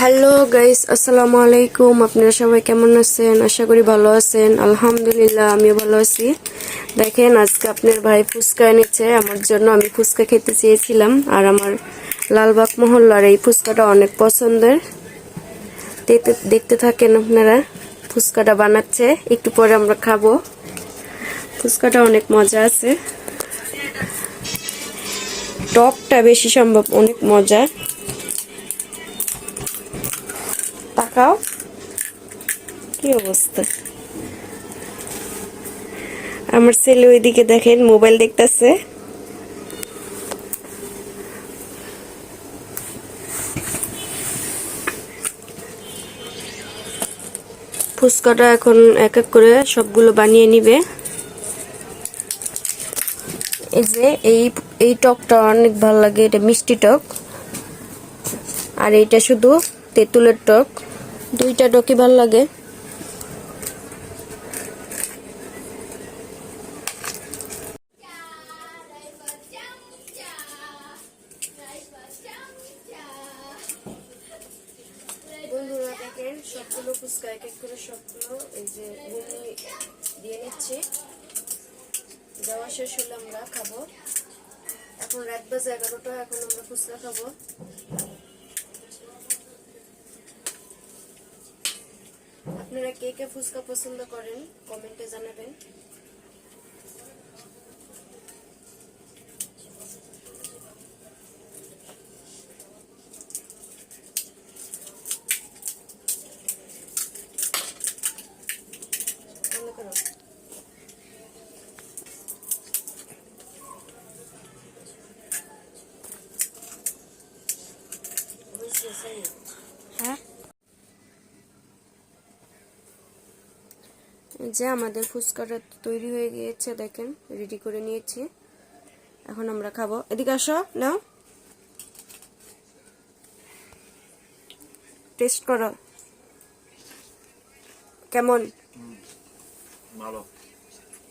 Hello guys আসসালামু আলাইকুম আপনারা সবাই কেমন আছেন? আশা করি ভালো আছেন। আলহামদুলিল্লাহ, আমিও ভালো আছি। দেখেন, আজকে আপনার ভাই ফুচকা এনেছে। আমার জন্য আমি ফুচকা খেতে চেয়েছিলাম। আর আমার লালবাগ মহল্লার এই ফুচকাটা অনেক পছন্দের। দেখতে দেখতে থাকেন আপনারা। ফুচকাটা বানাচ্ছে। একটু পরে আমরা খাব। ফুচকাটা অনেক মজা আছে। টকটা বেশি সম্ভব, অনেক মজা। তাকাও। কি অবস্থা? আমার ছেলে ওইদিকে দেখেন, মোবাইল দেখতেছে। ফুচকাটা এখন এক এক করে সবগুলো বানিয়ে নিবে। এই যে এই এই টকটা অনেক ভালো লাগে, এটা মিষ্টি টক। আর এইটা শুধু তেঁতুলের টক। দুইটা টকই ভালো লাগে। বন্ধুরা সবগুলো ফুচকা এক এক করে সবগুলো এই যে দিয়ে নিচ্ছি। শেষ হলে আমরা খাব। এখন রাত বাজে এগারোটা, এখন আমরা ফুচকা খাব। আপনারা কে কে ফুচকা পছন্দ করেন কমেন্টে জানাবেন বন্ধ করো। হয়েছে, সেই। হ্যাঁ এই যে আমাদের ফুচকাটা তৈরি হয়ে গিয়েছে দেখেন রেডি করে নিয়েছি। এখন আমরা খাব। এদিকে আসো নাও। টেস্ট করো। কেমন? ভালো।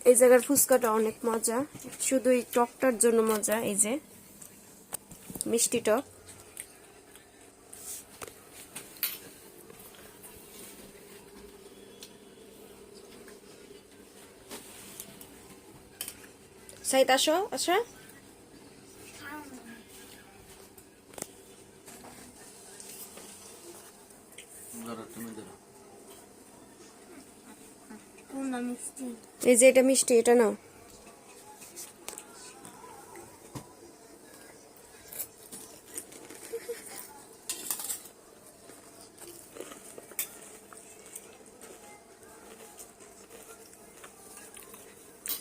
এই জায়গার ফুচকাটা অনেক মজা। শুধু এই টকটার জন্য মজা এই যে মিষ্টি টক। সাইদ আসো মিষ্টি এই যে এটা মিষ্টি এটা নাও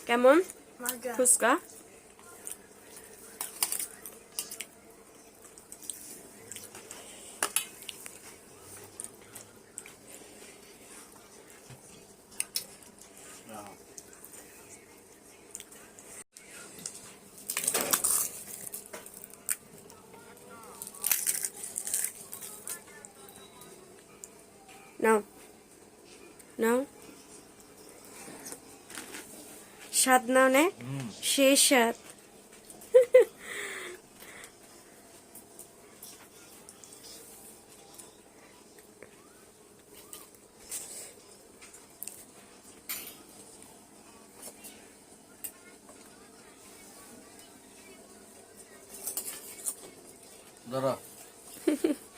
কেমন ফুচকা নাও। নাও নাও স্বাদ নাও নে। সেই স্বাদ ধরো